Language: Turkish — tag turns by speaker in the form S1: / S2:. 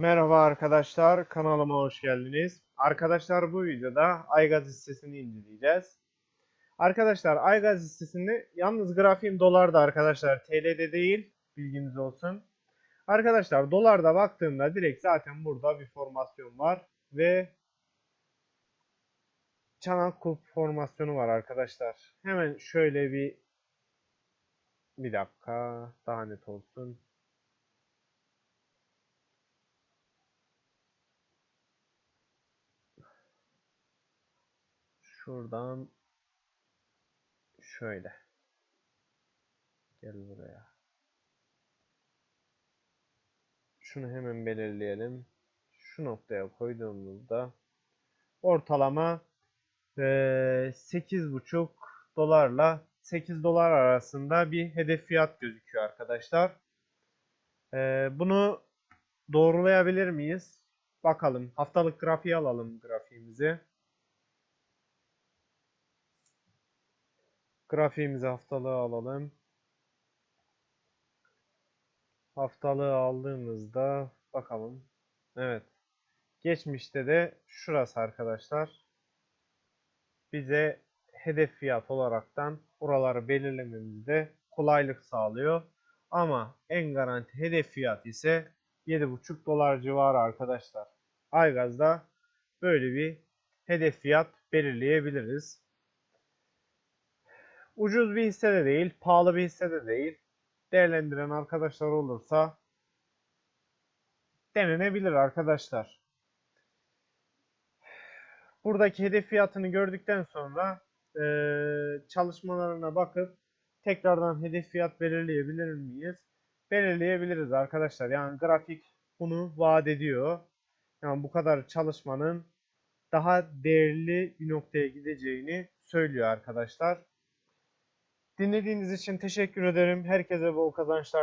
S1: Merhaba arkadaşlar, kanalıma hoş geldiniz. Arkadaşlar bu videoda Aygaz hissesini inceleyeceğiz. Arkadaşlar Aygaz hissesinde yalnız grafiğim dolarda arkadaşlar, TL'de değil, bilginiz olsun. Arkadaşlar dolarda baktığımda direkt zaten burada bir formasyon var ve çanak kulp formasyonu var arkadaşlar. Hemen şöyle bir bir dakika daha net olsun. Şuradan şöyle. Gel buraya. Şunu hemen belirleyelim. Şu noktaya koyduğumuzda ortalama eee, 8,5 dolarla 8 dolar arasında bir hedef fiyat gözüküyor arkadaşlar. Eee, bunu doğrulayabilir miyiz? Bakalım. Haftalık grafiği alalım grafiğimizi. Grafiğimizi haftalığı alalım. Haftalığı aldığımızda bakalım. Evet. Geçmişte de şurası arkadaşlar. Bize hedef fiyat olaraktan oraları belirlememizde kolaylık sağlıyor. Ama en garanti hedef fiyat ise 7,5 dolar civarı arkadaşlar. Aygaz'da böyle bir hedef fiyat belirleyebiliriz. Ucuz bir hisse de değil, pahalı bir hisse de değil. Değerlendiren arkadaşlar olursa denenebilir arkadaşlar. Buradaki hedef fiyatını gördükten sonra eee, çalışmalarına bakıp tekrardan hedef fiyat belirleyebilir miyiz? Belirleyebiliriz arkadaşlar. Yani grafik bunu vaat ediyor. Yani bu kadar çalışmanın daha değerli bir noktaya gideceğini söylüyor arkadaşlar. Dinlediğiniz için teşekkür ederim. Herkese bol kazançlar.